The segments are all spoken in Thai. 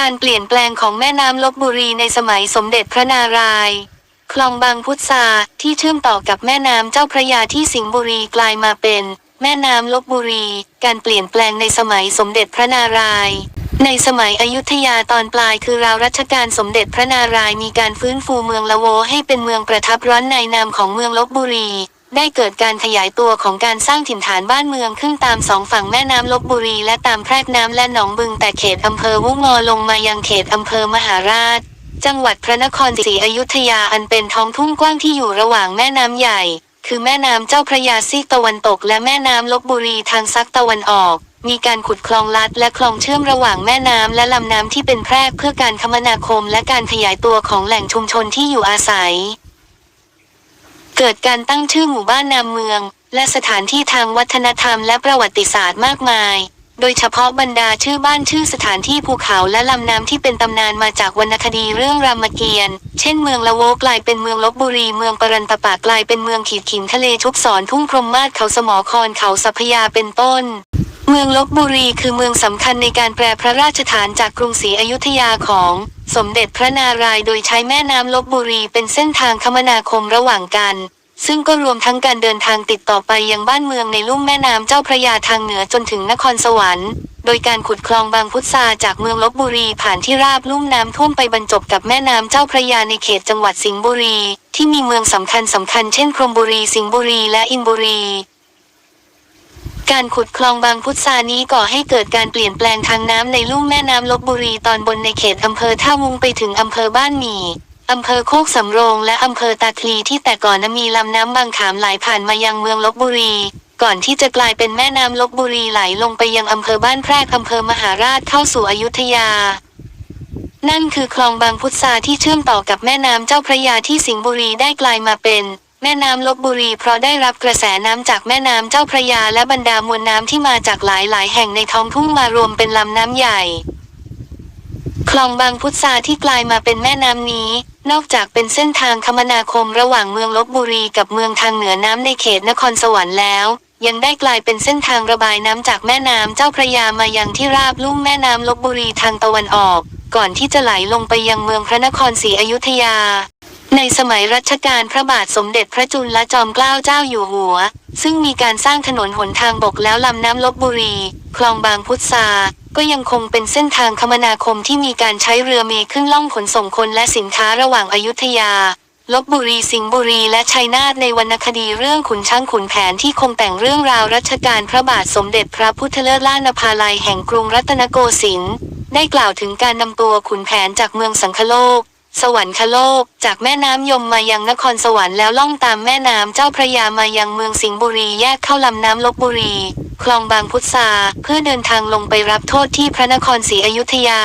การเปลี่ยนแปลงของแม่น้ำลบบุรีในสมัยสมเด็จพระนารายณ์คลองบางพุทราที่เชื่อมต่อกับแม่น้ำเจ้าพระยาที่สิงห์บุรีกลายมาเป็น แม่น้ำลบบุรี การเปลี่ยนแปลงในสมัยสมเด็จพระนารายณ์ในสมัยอยุธยาตอนปลายคือราวรัชกาลสมเด็จพระนารายณ์มีการฟื้นฟูเมืองละโวให้เป็นเมืองประทับร้อนในนามของเมืองลบบุรี ได้เกิดการขยายตัวของการสร้างถิ่นฐานบ้านเมืองขึ้นตามสองฝั่งแม่น้ำลบบุรีและตามแพรกน้ำและหนองบึงแต่เขตอำเภอวุงอลงมายังเขตอำเภอมหาราช จังหวัดพระนครศรีอยุธยาอันเป็นท้องทุ่งกว้างที่อยู่ระหว่างแม่น้ำใหญ่ คือแม่น้ำเจ้าพระยาซีกตะวันตก และแม่น้ำลบบุรีทางซักตะวันออก มีการขุดคลองลัดและคลองเชื่อมระหว่างแม่น้ำและลำน้ำที่เป็นแพรกเพื่อการคมนาคม และการขยายตัวของแหล่งชุมชนที่อยู่อาศัย เกิดการตั้งชื่อหมู่บ้านนามเมือง และสถานที่ทางวัฒนธรรมและประวัติศาสตร์มากมาย โดยเฉพาะบรรดาชื่อบ้านชื่อสถานที่ภูเขาและลำน้ำที่เป็นตำนานมาจากวรรณคดีเรื่องรามเกียรติ์ เช่นเมืองละโวกลายเป็นเมืองลบบุรี เมืองปรันตปากลายเป็นเมืองขีดขินทะเลชุบสอนทุ่งพรมมาศเขาสมอคอนเขาสัพยาเป็นต้นเมืองลบบุรีคือเมืองสำคัญในการแปลพระราชฐานจากกรุงศรีอยุธยาของ สมเด็จพระนารายณ์โดยใช้แม่น้ำลบบุรีเป็นเส้นทางคมนาคมระหว่างกัน ซึ่งก็รวมทั้งการเดินทางติดต่อไปยังบ้านเมืองในลุ่มแม่น้ำเจ้าพระยาทางเหนือจนถึงนครสวรรค์ โดยการขุดคลองบางพุทราจากเมืองลบบุรีผ่านที่ราบลุ่มน้ำท่วมไปบรรจบกับแม่น้ำเจ้าพระยาในเขตจังหวัดสิงห์บุรี ที่มีเมืองสำคัญสำคัญเช่นพรมบุรีสิงห์บุรีและอินบุรีการขุดคลองบางพุทรานี้ก่อให้เกิดการเปลี่ยนแปลงทางน้ำในลุ่มแม่น้ำลบบุรีตอนบนในเขตอำเภอท่าวุงไปถึงอำเภอบ้านหมี่ อำเภอโคกสำโรงและอำเภอตาคลีที่แต่ก่อนนมีลำน้ำบางขามไหลผ่านมายังเมืองลบบุรี ก่อนที่จะกลายเป็นแม่น้ำลบบุรีไหลลงไปยังอำเภอบ้านแพรกอำเภอมหาราชเข้าสู่อยุธยา นั่นคือคลองบางพุทราที่เชื่อมต่อกับแม่น้ำเจ้าพระยาที่สิงห์บุรีได้กลายมาเป็น แม่น้ำลบบุรีเพราะได้รับกระแสน้ำจากแม่น้ำเจ้าพระยาและบรรดามวลน้ำที่มาจากหลายหลายแห่งในท้องทุ่งมารวมเป็นลำน้ำใหญ่ คลองบางพุทราที่กลายมาเป็นแม่น้ำนี้ นอกจากเป็นเส้นทางคมนาคมระหว่างเมืองลบบุรีกับเมืองทางเหนือน้ำในเขตนครสวรรค์แล้ว ยังได้กลายเป็นเส้นทางระบายน้ำจากแม่น้ำเจ้าพระยามายังที่ราบลุ่มแม่น้ำลบบุรีทางตะวันออก ก่อนที่จะไหลลงไปยังเมืองพระนครศรีอยุธยา ในสมัยรัชกาลพระบาทสมเด็จพระจุลจอมเกล้าเจ้าอยู่หัว ซึ่งมีการสร้างถนนหนทางบกแล้วลำน้ำลบบุรี คลองบางพุทรา ก็ยังคงเป็นเส้นทางคมนาคมที่มีการใช้เรือเมขึ้นล่องขนส่งคนและสินค้าระหว่างอายุทยา ลบบุรีสิงห์บุรีและชัยนาทในวรรณคดีเรื่องขุนช้างขุนแผนที่คงแต่งเรื่องราวรัชกาลพระบาทสมเด็จพระพุทธเลิศล่านภาลัยแห่งกรุงรัตนโกสินทร์ได้กล่าวถึงการนำตัวขุนแผนจากเมืองสังคโลก สวรรคโลก จากแม่น้ำยมมายังนครสวรรค์แล้วล่องตามแม่น้ำเจ้าพระยามายังเมืองสิงห์บุรีแยกเข้าลำน้ำลบบุรี คลองบางพุทราเพื่อเดินทางลงไปรับโทษที่พระนครศรีอยุธยา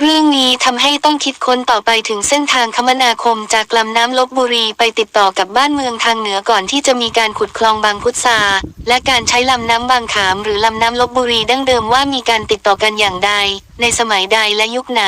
เรื่องนี้ทำให้ต้องคิดค้นต่อไปถึงเส้นทางคมนาคมจากลำน้ำลบบุรีไปติดต่อกับบ้านเมืองทางเหนือก่อนที่จะมีการขุดคลองบางพุทราและการใช้ลำน้ำบางขาม หรือลำน้ำลบบุรีดั้งเดิมว่ามีการติดต่อกันอย่างใด ในสมัยใดและยุคไหน